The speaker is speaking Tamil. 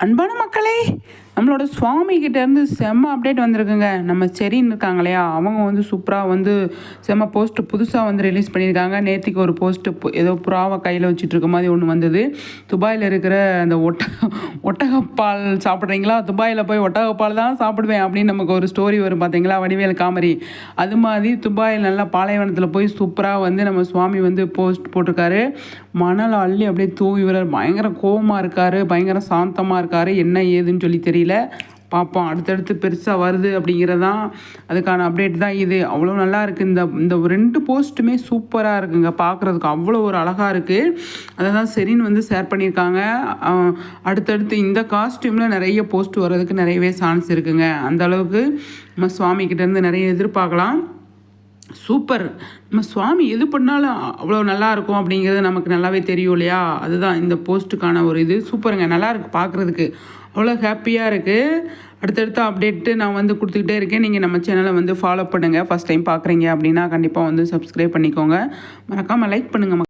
அன்பான மக்களே நம்மளோட சுவாமிகிட்டேருந்து செம்ம அப்டேட் வந்திருக்குங்க. நம்ம செரின்னு இருக்காங்க இல்லையா அவங்க வந்து சூப்பராக வந்து செம்ம போஸ்ட்டு புதுசாக வந்து ரிலீஸ் பண்ணியிருக்காங்க. நேற்றுக்கு ஒரு போஸ்ட்டு ஏதோ புறாவை கையில் வச்சுட்டு இருக்க மாதிரி ஒன்று வந்தது. துபாயில் இருக்கிற அந்த ஒட்ட ஒட்டகப்பால் சாப்பிட்றீங்களா? துபாயில் போய் ஒட்டகப்பால் தான் சாப்பிடுவேன் அப்படின்னு நமக்கு ஒரு ஸ்டோரி வரும் பார்த்தீங்களா வடிவேல் காமெடி. அது மாதிரி துபாயில் நல்லா பாலைவனத்தில் போய் சூப்பராக வந்து நம்ம சுவாமி வந்து போஸ்ட் போட்டிருக்காரு. மணல் அள்ளி அப்படியே தூவி விடுறார். பயங்கர கோபமாக இருக்கார் பயங்கர சாந்தமாக இருக்கார். என்ன ஏதுன்னு சொல்லி தெரியல. பார்ப்போம் அடுத்தடுத்து பெருசாக வருது அப்படிங்கிறதான் அதுக்கான அப்டேட் தான் இது. அவ்வளோ நல்லா இருக்குது இந்த இந்த ரெண்டு போஸ்ட்டுமே சூப்பராக இருக்குங்க. பார்க்குறதுக்கு அவ்வளோ ஒரு அழகாக இருக்குது அதை தான் சரின்னு வந்து ஷேர் பண்ணியிருக்காங்க. அடுத்தடுத்து இந்த காஸ்ட்யூமில் நிறைய போஸ்ட் வர்றதுக்கு நிறையவே சான்ஸ் இருக்குங்க. அந்த அளவுக்கு நம்ம சுவாமிக்கிட்டேருந்து நிறைய எதிர்பார்க்கலாம். சூப்பர். நம்ம சுவாமி எது பண்ணாலும் அவ்வளோ நல்லா இருக்கும் அப்படிங்கிறது நமக்கு நல்லாவே தெரியும் இல்லையா? அதுதான் இந்த போஸ்ட்டுக்கான ஒரு இது. சூப்பருங்க. நல்லா இருக்குது பார்க்குறதுக்கு அவ்வளோ ஹாப்பியாக இருக்குது அடுத்தடுத்த அப்டேட்டு நான் வந்து கொடுத்துக்கிட்டே இருக்கேன். நீங்கள் நம்ம சேனலை வந்து ஃபாலோ பண்ணுங்கள் ஃபஸ்ட் டைம் பார்க்குறீங்க அப்படின்னா கண்டிப்பாக வந்து சப்ஸ்கிரைப் பண்ணிக்கோங்க. மறக்காமல் லைக் பண்ணுங்கள்